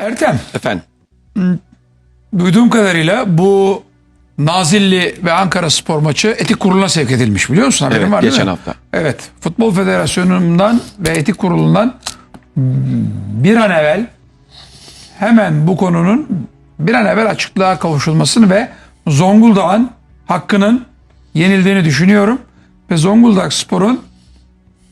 Ertem, Efendim. duyduğum kadarıyla bu Nazilli ve Ankara spor maçı etik kuruluna sevk edilmiş biliyor musun? Haberin Evet, var geçen mi? hafta. Evet. Futbol Federasyonu'ndan ve etik kurulundan bir an evvel hemen bu konunun bir an evvel açıklığa kavuşulmasını ve Zonguldak'ın hakkının yenildiğini düşünüyorum. Ve Zonguldak Spor'un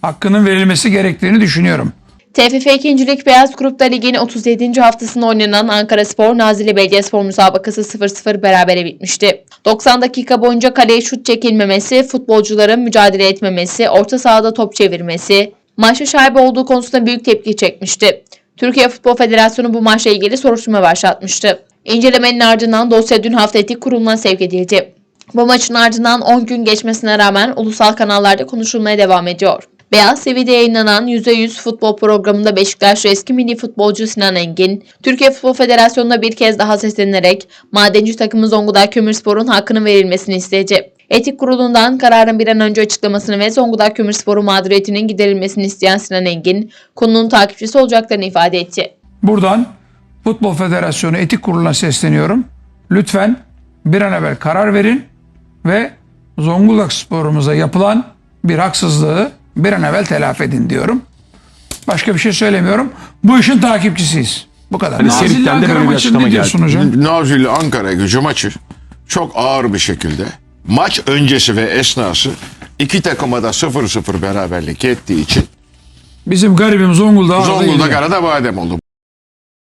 hakkının verilmesi gerektiğini düşünüyorum. TFF 2. Lig Beyaz Grupta Ligi'nin 37. haftasında oynanan Ankara Spor Nazilli Belediyespor müsabakası 0-0 berabere bitmişti. 90 dakika boyunca kaleye şut çekilmemesi, futbolcuların mücadele etmemesi, orta sahada top çevirmesi, maçta şaibe olduğu konusunda büyük tepki çekmişti. Türkiye Futbol Federasyonu bu maçla ilgili soruşturma başlatmıştı. İncelemenin ardından dosya dün hafta etik kuruluna sevk edildi. Bu maçın ardından 10 gün geçmesine rağmen ulusal kanallarda konuşulmaya devam ediyor. Beyaz TV'de yayınlanan %100 futbol programında Beşiktaşlı eski milli futbolcu Sinan Engin, Türkiye Futbol Federasyonu'na bir kez daha seslenerek madenci takımı Zonguldak Kömürspor'un hakkının verilmesini istedi. Etik kurulundan kararın bir an önce açıklamasını ve Zonguldak Kömürspor'u mağduriyetinin giderilmesini isteyen Sinan Engin, konunun takipçisi olacaklarını ifade etti. Buradan Futbol Federasyonu Etik Kurulu'na sesleniyorum. Lütfen bir an evvel karar verin ve Zonguldak sporumuza yapılan bir haksızlığı bir an evvel telafi edin diyorum. Başka bir şey söylemiyorum. Bu işin takipçisiyiz. Bu kadar. Hani Nazilli Selik'ten de Ankara böyle bir açıklama ne diyorsun geldi. hocam? Nazilli Ankara gücü maçı çok ağır bir şekilde maç öncesi ve esnası iki takıma da 0-0 beraberlik ettiği için Bizim garibim Zonguldak. Zonguldak arada badem oldu.